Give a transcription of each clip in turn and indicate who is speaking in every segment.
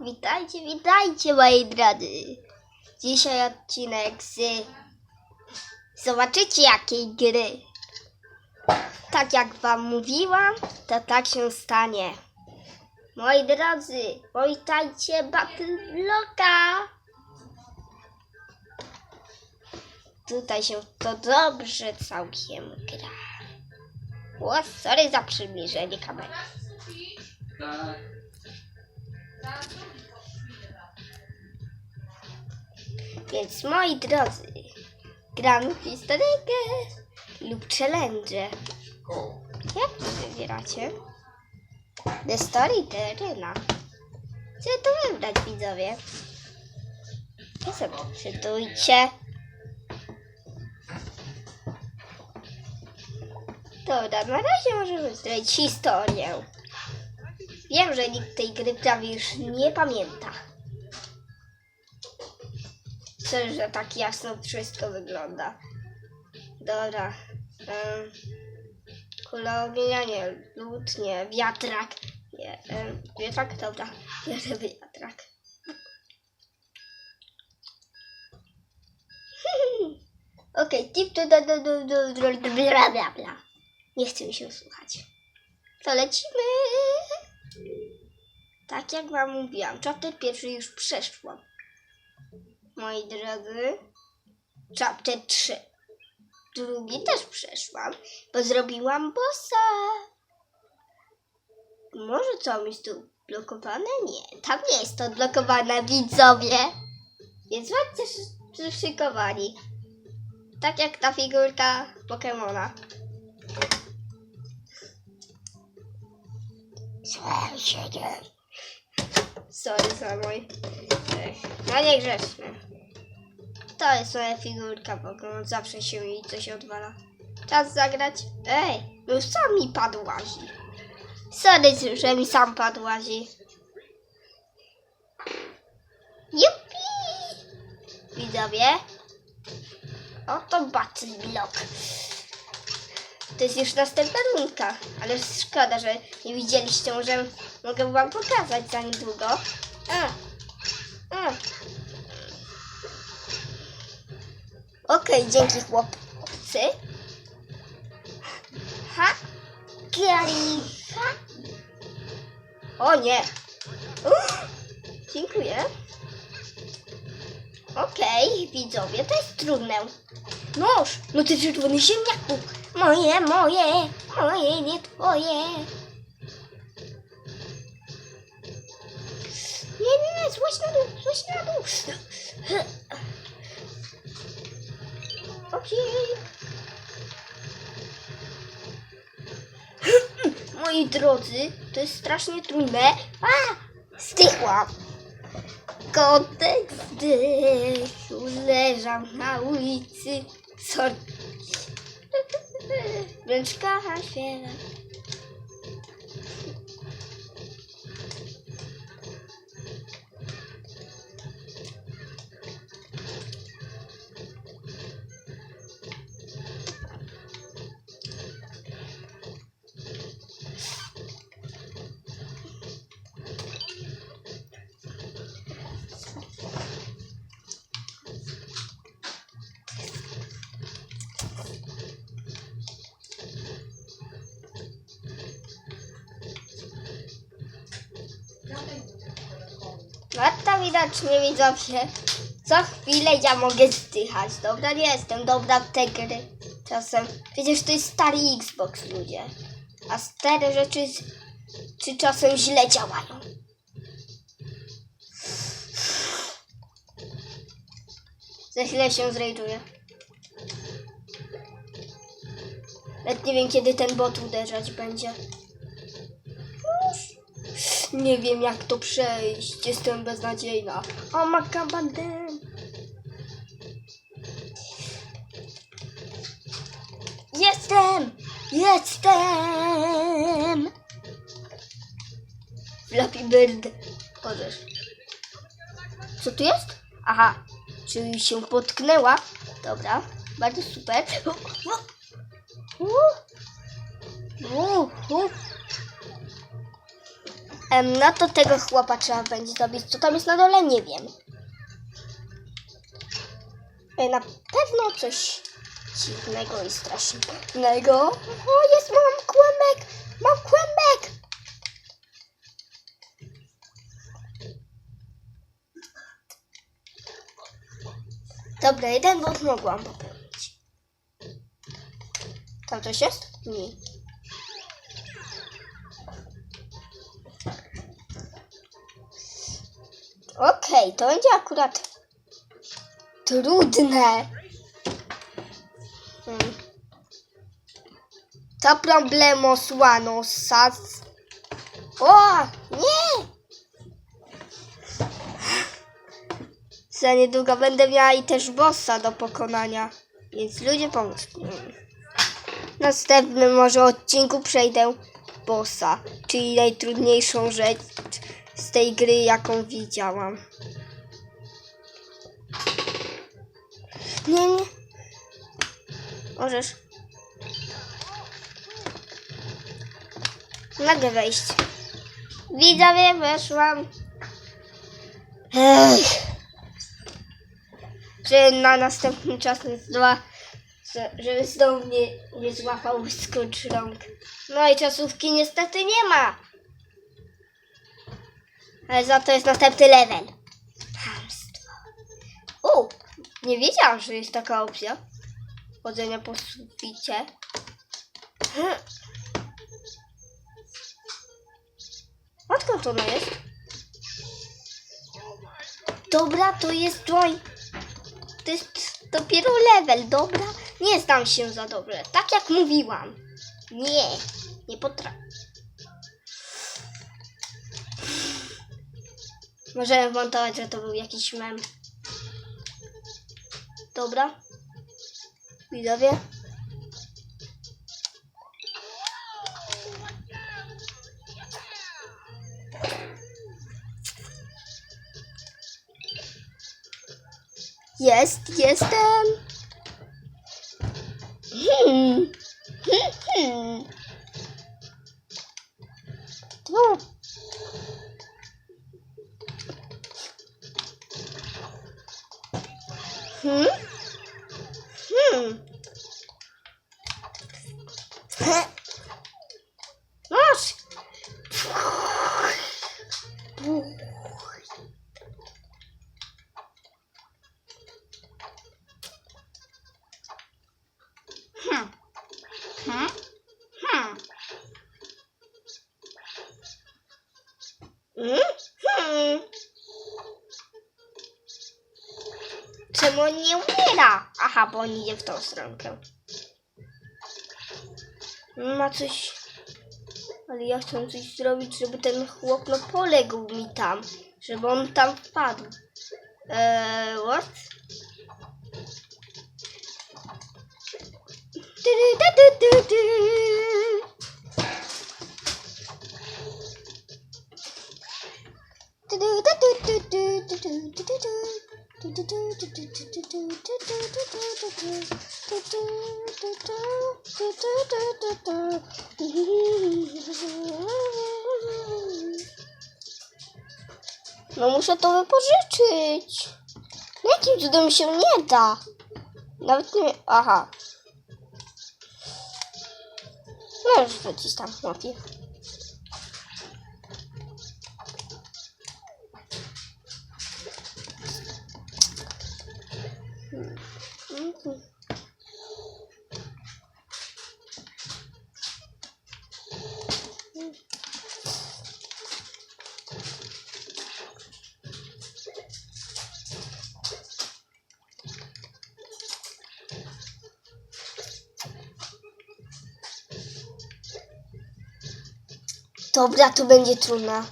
Speaker 1: Witajcie, witajcie moi drodzy. Dzisiaj odcinek z... Zobaczycie jakiej gry. Tak jak wam mówiłam, to tak się stanie. Moi drodzy, witajcie Battle Blocka. Tutaj się to dobrze całkiem gra. O, sorry za przybliżenie kamery.
Speaker 2: Tak.
Speaker 1: Więc moi drodzy, gramy w historyjkę lub challenge. Jak wybieracie? The Story Terena. Co tu wybrać widzowie? Nie sobie czytujcie. Dobra, na razie możemy zrobić historię. Wiem, że nikt tej gry prawie już nie pamięta. Co, że tak jasno wszystko wygląda. Dobra. Um, kula ognia, nie, lód, nie, wiatrak. Nie, em, wiatrak, dobra. Bierę wiatrak. Okej, tip to do, do, do, do, do, bla, bla, bla. Nie chce mi się słuchać. To lecimy. Tak jak wam mówiłam, chapter pierwszy już przeszłam. Moi drodzy, chapter 3. Drugi też przeszłam, bo zrobiłam bossa. Może co jest tu blokowane? Nie, tam nie jest to odblokowane, widzowie. Więc bądźcie szy- przyszykowani. Tak jak ta figurka Pokemona. Nie. Sorry za mój... Ech, No niegrzeczny. To jest moja figurka Pokémon. Zawsze się jej coś odwala. Czas zagrać. Ej, no sam mi padł łazi. Sorry, że mi sam padł łazi. Jupi! Widzowie. Oto Battle Block. To jest już następna rundka, ale szkoda, że nie widzieliście. Może mogę wam pokazać za niedługo. A. A. Okej, dzięki chłopcy. Ha. Kialicha. O nie. Uff, dziękuję. Okej, widzowie, to jest trudne. Noż, no ty czerwony ziemniaku. Moje, moje, moje, nie twoje. Nie, nie, nie, złość na dół, złość na dół. Okej. Moi drodzy, to jest strasznie trudne. A! Stychłam. Kotek zdechł, leżał na ulicy. Sorry. Grande Carracheira. To widocznie widzowie. Co chwilę ja mogę zdychać. Dobra, nie jestem dobra w te gry. Czasem. Przecież to jest stary Xbox, ludzie. A stare rzeczy czy czasem źle działają. Za chwilę się zrejduję. Nawet nie wiem, kiedy ten bot uderzać będzie. Nie wiem jak to przejść. Jestem beznadziejna. O makabaden. Jestem! Jestem! Flappy Bird. Możesz. Co tu jest? Aha. Czyli się potknęła. Dobra. Bardzo super. Uh, uh, uh. Em, no to tego chłopa trzeba będzie zabić. Co tam jest na dole? Nie wiem. E, Na pewno coś dziwnego i strasznego. O, jest, mam kłębek! Mam kłębek! Dobra, jeden błąd mogłam popełnić. Tam coś jest? Nie. Okej, to będzie akurat trudne. Hmm. To problemos łanosas. O, nie! Za niedługo będę miała i też bossa do pokonania. Więc ludzie pomóż. Mm. W następnym może odcinku przejdę bossa, czyli najtrudniejszą rzecz tej gry, jaką widziałam. Nie, nie. Możesz. Mogę wejść. Widzowie, weszłam. Ech. Że na następny czas dwa, żeby znowu mnie nie złapał skocz rąk. No i czasówki niestety nie ma. Ale za to jest następny level. O, nie wiedziałam, że jest taka opcja. Chodzenia po suficie. Hmm. Odkąd ona jest? Dobra, to jest Joy. To jest dopiero level, dobra? Nie znam się za dobrze. Tak jak mówiłam. Nie, nie potrafię. Możemy wmontować, że to był jakiś mem. Dobra. Widzowie. Jest, jestem. Hmm. Hmm, hmm. Hum? Hum. Nossa! Hum. Hum. Czemu on nie umiera? Aha, bo on idzie w tą stronkę. Ma coś... Ale ja chcę coś zrobić, żeby ten chłop no poległ mi tam. Żeby on tam wpadł. Eee, what? No muszę to wypożyczyć. No jakim cudem się nie da? Nawet nie... Aha. No już wyciskam, no Dobra, to będzie trudne.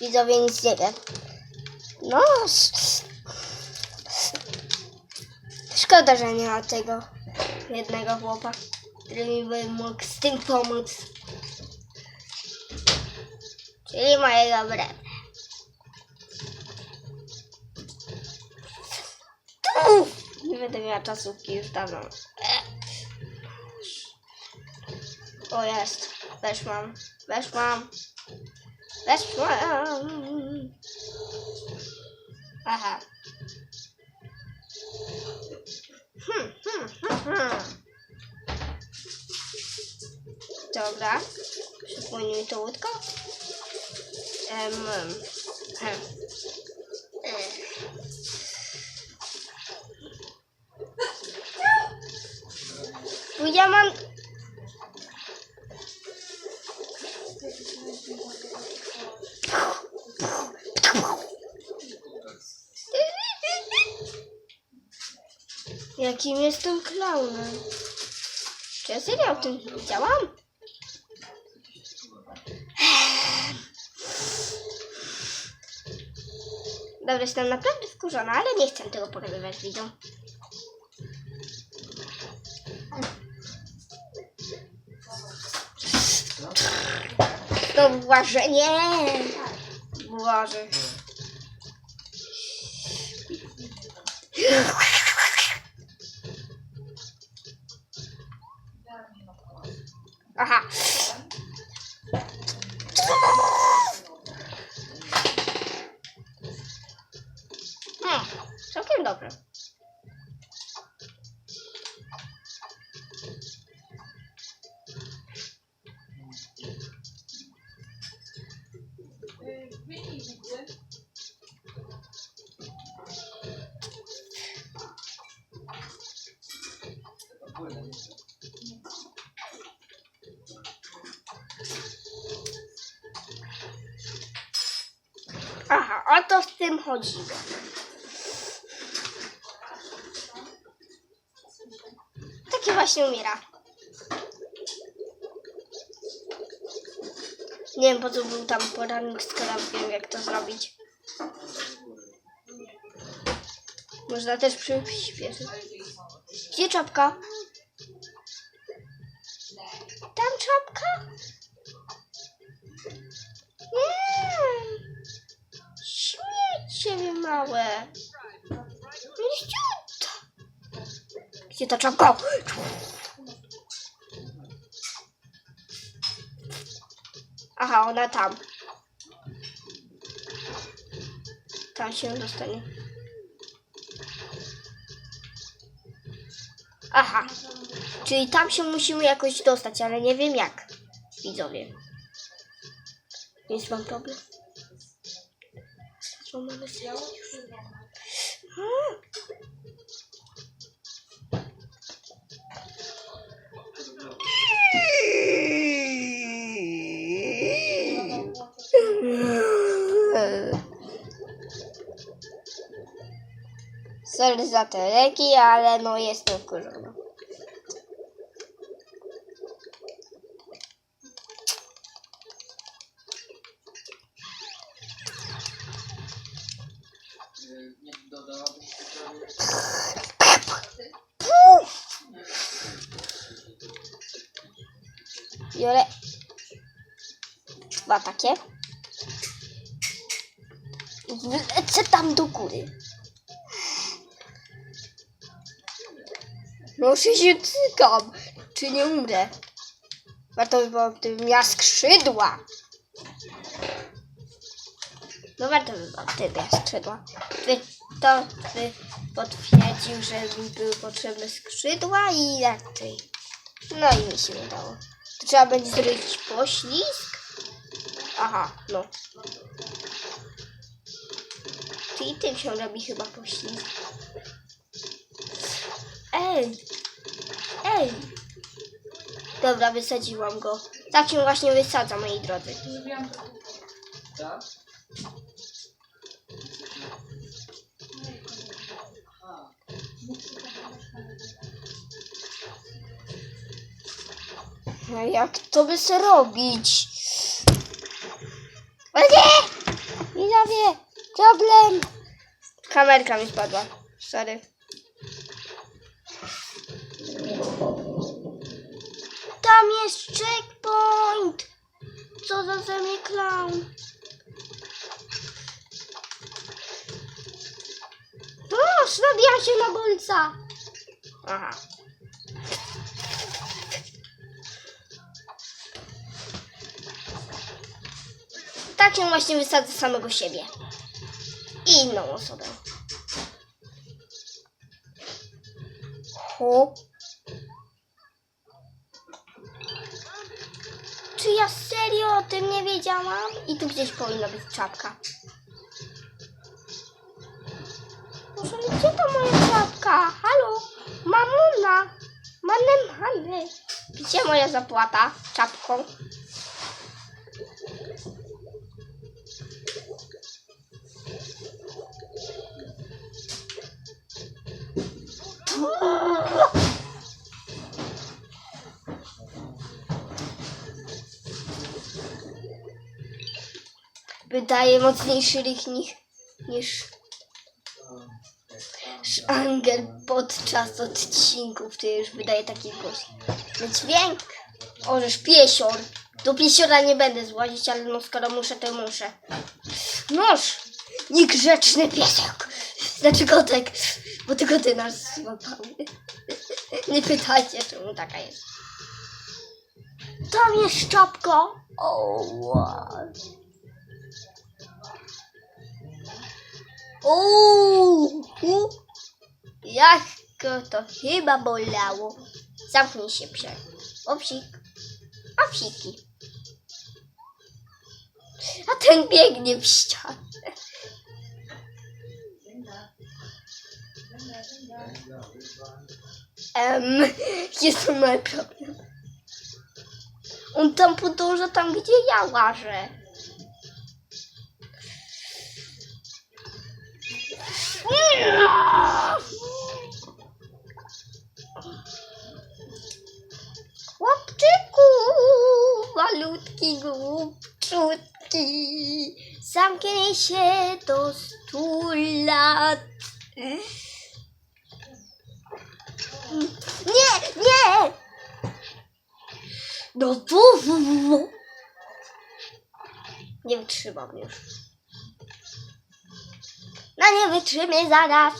Speaker 1: Widzowie nic nie wiem. No, szkoda, że nie ma tego jednego chłopa, który mi by mógł z tym pomóc. Czyli mojego brata. Nie będę miała czasówki już dawno. O jest, weszłam, weszłam. Weszłam. Aha. Hmm, hmm, hmm, Dobra. Przypomnij to łódko. Em, em. Ech. Bo ja mam... Jakim jestem klaunem? Czy ja serio o tym wiedziałam? Dobra, jestem naprawdę wkurzona, ale nie chcę tego pokazywać widzom. To włażenie! Boże. Aha. Chodziło. Taki właśnie umiera. Nie wiem po co był tam poranek, skoro wiem jak to zrobić. Można też przyspieszyć. Gdzie czapka? Ta czapka? Aha, ona tam. Tam się dostanie. Aha. Czyli tam się musimy jakoś dostać, ale nie wiem jak. Widzowie. Jest mam problem. Co mamy zrobić? Sorry za te leki, ale no jestem wkurzona. Biorę dwa takie. Lecę tam do góry. Może się cykam, czy nie umrę. Warto by było, gdybym miała skrzydła. No warto by było, gdybym miała skrzydła. By, to by potwierdził, że mi były potrzebne skrzydła i inaczej. No i mi się udało. To trzeba będzie zrobić poślizg. Aha, no. Czyli tym się robi chyba poślizg. Ej! Ej! Dobra, wysadziłam go. Tak się właśnie wysadza, moi drodzy.
Speaker 2: Tak?
Speaker 1: No jak to by se robić? O nie! Widzowie! Problem! Kamerka mi spadła. Sorry. Tam jest checkpoint! Co za ze mnie clown? O, nabija się na bolca! Aha. tak ją właśnie wysadzę samego siebie. I inną osobę. Ho. Ja serio o tym nie wiedziałam? I tu gdzieś powinna być czapka. Ale gdzie to moja czapka? Halo? Mamuna! Mane, mane! Gdzie moja zapłata? Czapką. Wydaje mocniejszy rych niż, niż Angel podczas odcinków, który już wydaje taki głos. No dźwięk. Orzesz piesior. Do piesiora nie będę złazić, ale no skoro muszę, to muszę. Noż! Niegrzeczny piesek. Znaczy kotek. Bo tylko ty nas złapały. Nie pytajcie, czemu taka jest. Tam jest czapka. O, wow. Uuu, jak to chyba bolało. Zamknij się, psie. Owsik. Owsiki. A ten biegnie w ścianę. Em, jest to mały problem. On tam podąża tam, gdzie ja łażę. Chłopczyku, malutki głupczutki, zamknij się do stu lat. Nie, nie! No bu. Nie wytrzymam już. No nie wytrzymie zaraz.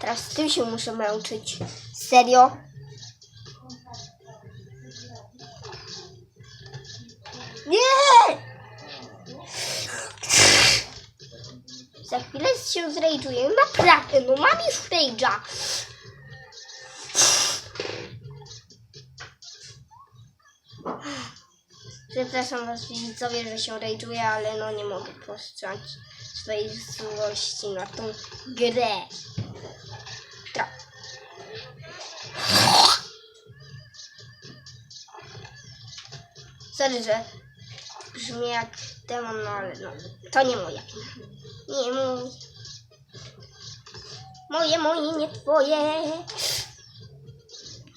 Speaker 1: Teraz tym się muszę męczyć. Serio? Nie! Za chwilę się zrejdżuję. Naprawdę, no mam już rage'a. Przepraszam was widzowie, że się rage'uję, ale no nie mogę powstrzymać swojej złości na tą grę. Tak. Sorry, że brzmi jak demon, no ale no, to nie wina. Nie mój. Moje, moje, nie twoje.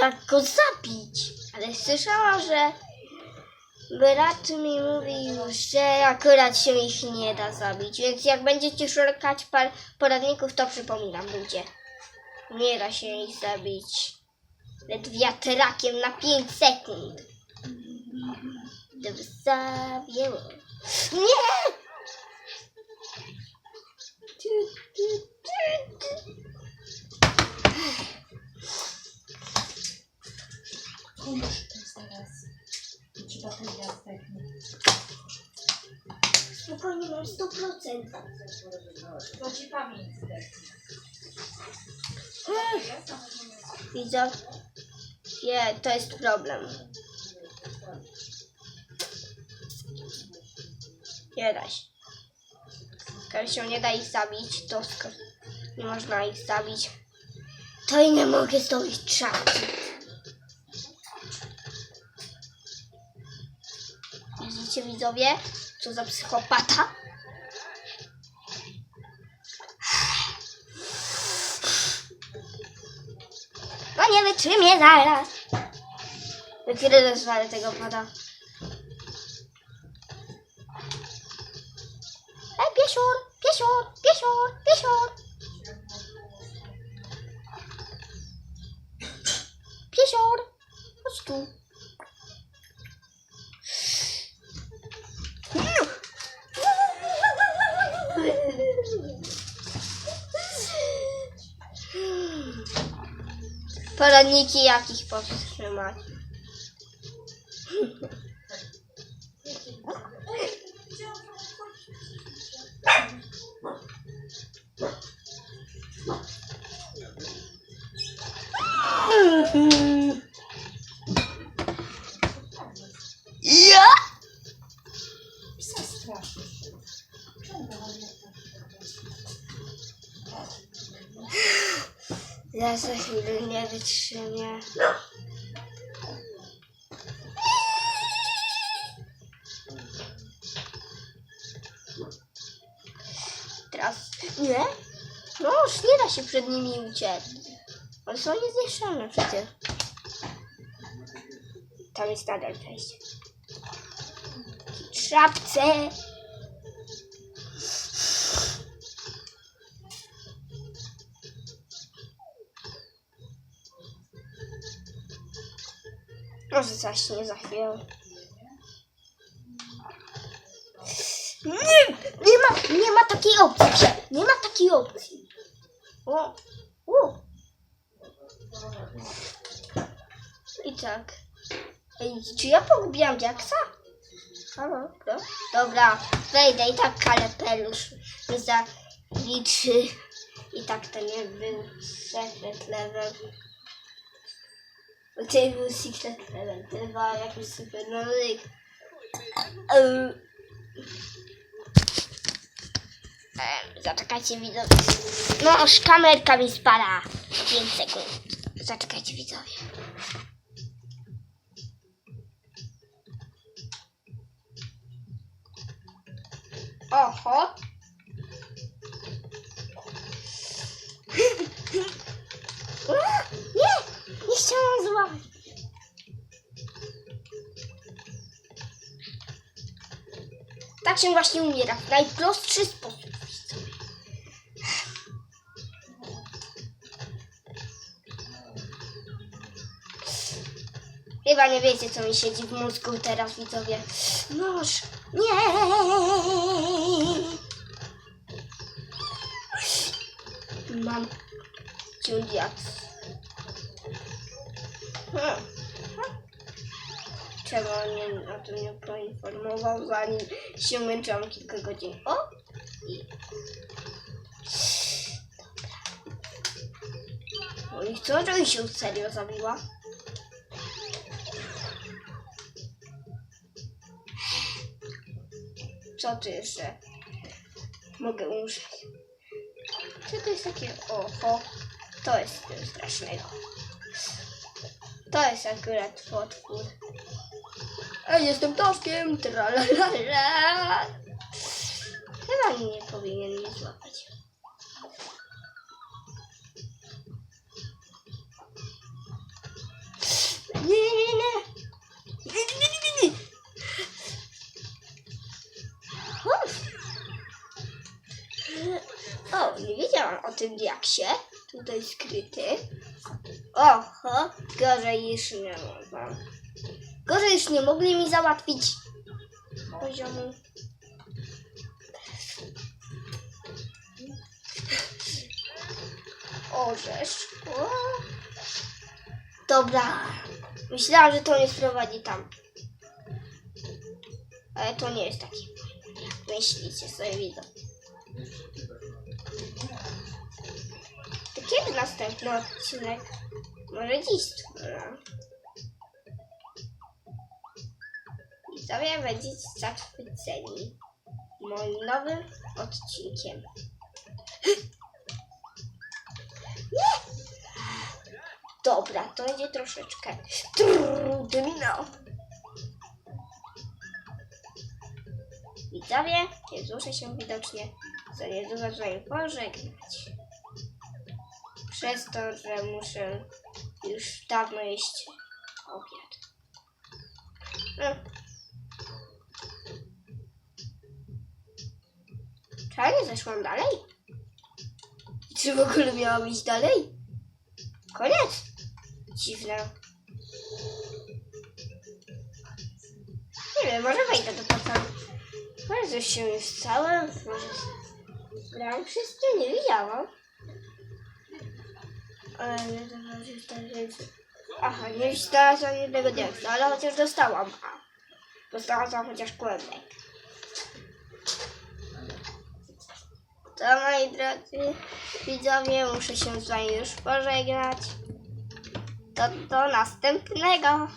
Speaker 1: Jak go zabić? Ale słyszałam, że brat mi mówi już, że akurat się ich nie da zabić, więc jak będziecie szukać par poradników, to przypominam ludzie. Nie da się ich zabić. Ledwie wiatrakiem na 5 sekund. Gdyby zabiło. Nie! Tu.
Speaker 3: Ci bateria zdechnie.
Speaker 1: Spokojnie mam 100%.
Speaker 3: To ci pamięć zdechnie.
Speaker 1: Widzę. Nie, to jest problem. Nie da się. Skoro się nie da ich zabić, to skoro nie można ich zabić, to i nie mogę zdobyć czapki. Widzowie? Co za psychopata? No nie wytrzymie zaraz. Za chwilę rozwalę tego pada. E, piesior, piesior, piesior, piesior. Piesior, chodź tu. Poradniki jak ich powstrzymać. Nie? No już nie da się przed nimi uciec. One są niezniszczalne przecież. Tam jest nadal przejście. W Szapce. Może zaśnie za chwilę. Nie, nie ma, nie takiej opcji. Nie ma takiej opcji. O, o. I tak. Ej, czy ja pogubiłam Jacksa? Halo, no? Dobra, wejdę i tak kalepelusz mi zaliczy. I tak to nie był secret level. Tutaj był secret level, chyba jakiś super nowy. Zaczekajcie widzowie. No, aż kamerka mi spada. 5 sekund. Zaczekajcie widzowie. Oho. A, Nie! Nie chciałam złapać. Tak się właśnie umiera. W najprostszy sposób. Chyba nie wiecie, co mi siedzi w mózgu teraz, widzowie. Noż. Nie. Mam ciudiac. Hmm. Czemu on mnie o tym nie poinformował, zanim się męczyłam kilka godzin. O! I... No i co, że się serio zabiła? Co tu jeszcze? Mogę umrzeć. Co to jest takie? Oho, to jest tym strasznego. To jest akurat potwór. Ej, jestem ptaszkiem, tralalala. Chyba nie powinien mnie złapać. Tym Diaksie. Tutaj skryty. Oho, gorzej już nie mogłam. Gorzej już nie mogli mi załatwić poziomu. Orzesz. O. Dobra. Myślałam, że to mnie sprowadzi tam. Ale to nie jest taki. Jak myślicie sobie widzą. Kiedy następny odcinek? Może dziś? Dobra. Widzowie będziecie zachwyceni moim nowym odcinkiem. Nie! Dobra, to będzie troszeczkę trudno. Widzowie, zdążę się widocznie za niedługo z pożegnać. Przez to, że muszę już dawno jeść obiad. No. Czy nie zeszłam dalej? Czy w ogóle miałam iść dalej? Koniec. Dziwne. Nie wiem, może wejdę do. Może coś się już stałem, może grałam wszystkie, nie widziałam. Ale nie znalazłem więcej. Aha, nie znalazłam jednego diaksa, ale chociaż dostałam. A, dostałam chociaż kłębek. To moi drodzy widzowie, muszę się z wami już pożegnać. To do następnego.